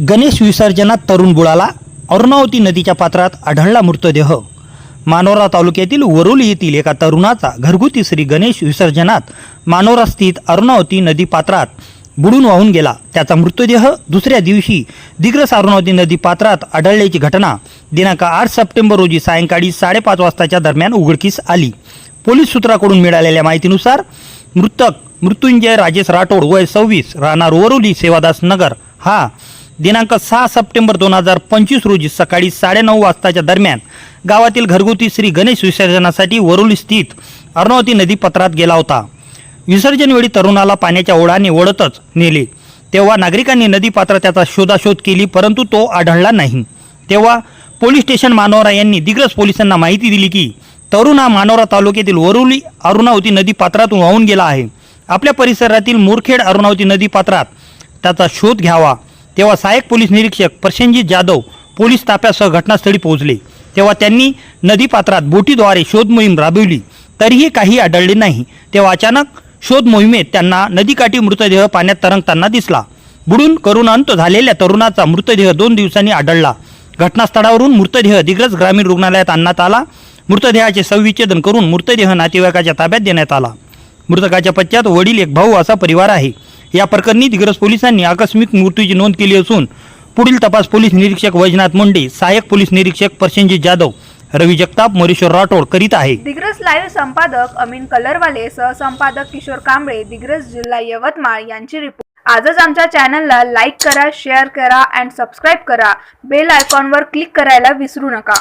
गणेश विसर्जनात तरुण बुडाला अरुणावती नदीच्या पात्रात आढळला मृतदेह. मानोरा तालुक्यातील वरुली येथील एका तरुणाचा घरगुती श्री गणेश विसर्जनात मानोरा स्थित अरुणावती नदी पात्रात बुडून वाहून गेला. त्याचा मृतदेह दुसऱ्या दिवशी दिग्रस अरुणावती नदी पात्रात आढळल्याची घटना दिनांक आठ सप्टेंबर रोजी सायंकाळी साडेपाच वाजताच्या दरम्यान उघडकीस आली. पोलीस सूत्राकडून मिळालेल्या माहितीनुसार मृतक मृत्युंजय राजेश राठोड वय सव्वीस राहणार वरुली सेवादास नगर हा दिनांक सहा सप्टेंबर दोन हजार पंचवीस रोजी सकाळी साडेनऊ वाजताच्या दरम्यान गावातील घरगुती श्री गणेश विसर्जनासाठी वरोली स्थित अर्णावती नदी पत्रात गेला होता. विसर्जनवेळी तरुणाला पाण्याच्या ओढाने ओढतच नेले. तेव्हा नागरिकांनी नदी पात्र त्याचा शोधाशोध केली परंतु तो आढळला नाही. तेव्हा पोलीस स्टेशन मानोरा यांनी दिग्रस पोलिसांना माहिती दिली की तरुण हा मानोरा तालुक्यातील वरुली अरुणावती नदी पात्रातून वाहून गेला आहे. आपल्या परिसरातील मुरखेड अरुणावती नदी पात्रात त्याचा शोध घ्यावा. तेव्हा सहाय्यक पोलीस निरीक्षक प्रसेनजित जाधव पोलीस ताफ्यासह घटनास्थळी पोहोचले. तेव्हा त्यांनी नदीपात्रात बोटीद्वारे शोध मोहीम राबविली. तरीही काही आढळले नाही. तेव्हा अचानक शोध मोहिमेत त्यांना नदीकाठी मृतदेह पाण्यात तरंगताना दिसला. बुडून करून अंत झालेल्या तरुणाचा मृतदेह दोन दिवसांनी आढळला. घटनास्थळावरून मृतदेह दिग्रज ग्रामीण रुग्णालयात आणण्यात आला. मृतदेहाचे संविच्छेदन करून मृतदेह नातेवाईकाच्या ताब्यात देण्यात आला. मृतकाच्या पश्चात वडील एक भाऊ असा परिवार आहे. या प्रकरणी दिग्रस पोलिसांनी आकस्मिक मृत्यूची नोंद केली असून पुढील तपास पोलीस निरीक्षक वैजनाथ मुंडे सहाय्यक पोलीस निरीक्षक प्रशंजित जाधव रवी जगताप मोरेश्वर राठोड करीत आहे. दिग्रस लाईव्ह संपादक अमीन कलरवाले सहसंपादक किशोर कांबळे दिग्रस जिल्हा यवतमाळ यांची रिपोर्ट. आजच आमच्या चॅनलला लाईक करा शेअर करा अँड सबस्क्राईब करा. बेल आयकॉनवर क्लिक करायला विसरू नका.